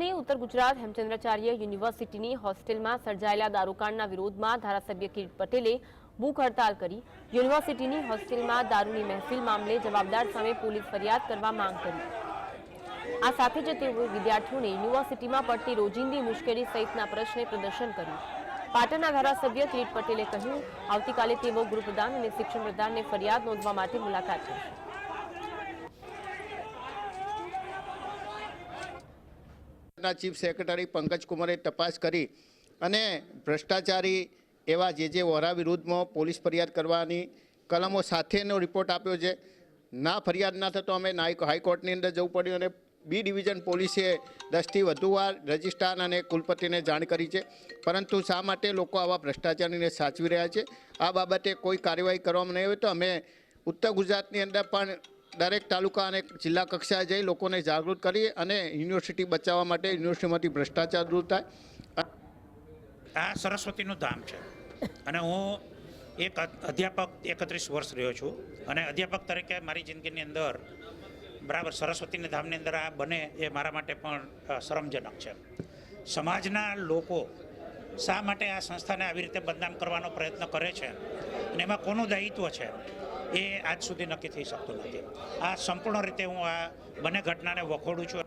વડોદરાની ઉત્તર ગુજરાત હેમચંદ્રાચાર્ય યુનિવર્સિટીની હોસ્ટેલમાં સર્જાયેલા દારૂકાંડના વિરોધમાં ધારાસભ્ય કિરીટ પટેલે ભૂખ હડતાલ કરી. યુનિવર્સિટીની હોસ્ટેલમાં દારૂની મહેફિલ મામલે જવાબદાર સામે પોલીસ ફરિયાદ કરવા માંગ કરી. આ સાથે જ તેઓએ વિદ્યાર્થીઓને યુનિવર્સિટીમાં પડતી રોજિંદી મુશ્કેલી સહિતના પ્રશ્ને પ્રદર્શન કર્યું. પાટણના ધારાસભ્ય કિરીટ પટેલે કહ્યું, આવતીકાલે તેઓ ગૃહપ્રધાન અને શિક્ષણ પ્રધાનને ફરિયાદ નોંધવા માટે મુલાકાત કરશે. ના ચીફ સેક્રેટરી પંકજ કુમારે તપાસ કરી અને ભ્રષ્ટાચારી એવા જે જે વોરા વિરુદ્ધમાં પોલીસ ફરિયાદ કરવાની કલમો સાથેનો રિપોર્ટ આપ્યો છે. ના ફરિયાદ ના થતો અમે હાઈકોર્ટની અંદર જવું પડ્યું અને બી ડિવિઝન પોલીસે દસથી વધુ વાર રજિસ્ટ્રાર અને કુલપતિને જાણ કરી છે. પરંતુ શા માટે લોકો આવા ભ્રષ્ટાચારીને સાચવી રહ્યા છે? આ બાબતે કોઈ કાર્યવાહી કરવામાં નહીં આવે તો અમે ઉત્તર ગુજરાતની અંદર પણ દરેક તાલુકા અને જિલ્લા કક્ષાએ જઈ લોકોને જાગૃત કરી અને યુનિવર્સિટી બચાવવા માટે યુનિવર્સિટીમાંથી ભ્રષ્ટાચાર દૂર થાય. આ સરસ્વતીનું ધામ છે. અને હું એક અધ્યાપક એકત્રીસ વર્ષ રહ્યો છું. અને અધ્યાપક તરીકે મારી જિંદગીની અંદર બરાબર સરસ્વતીના ધામની અંદર આ બને એ મારા માટે પણ શરમજનક છે. સમાજના લોકો શા માટે આ સંસ્થાને આવી રીતે બદનામ કરવાનો પ્રયત્ન કરે છે? અને એમાં કોનું દાયિત્વ છે? એ આજ સુધી નક્કી થઈ શકતું નથી. આ સંપૂર્ણ રીતે હું આ બંને ઘટનાને વખોડું છું.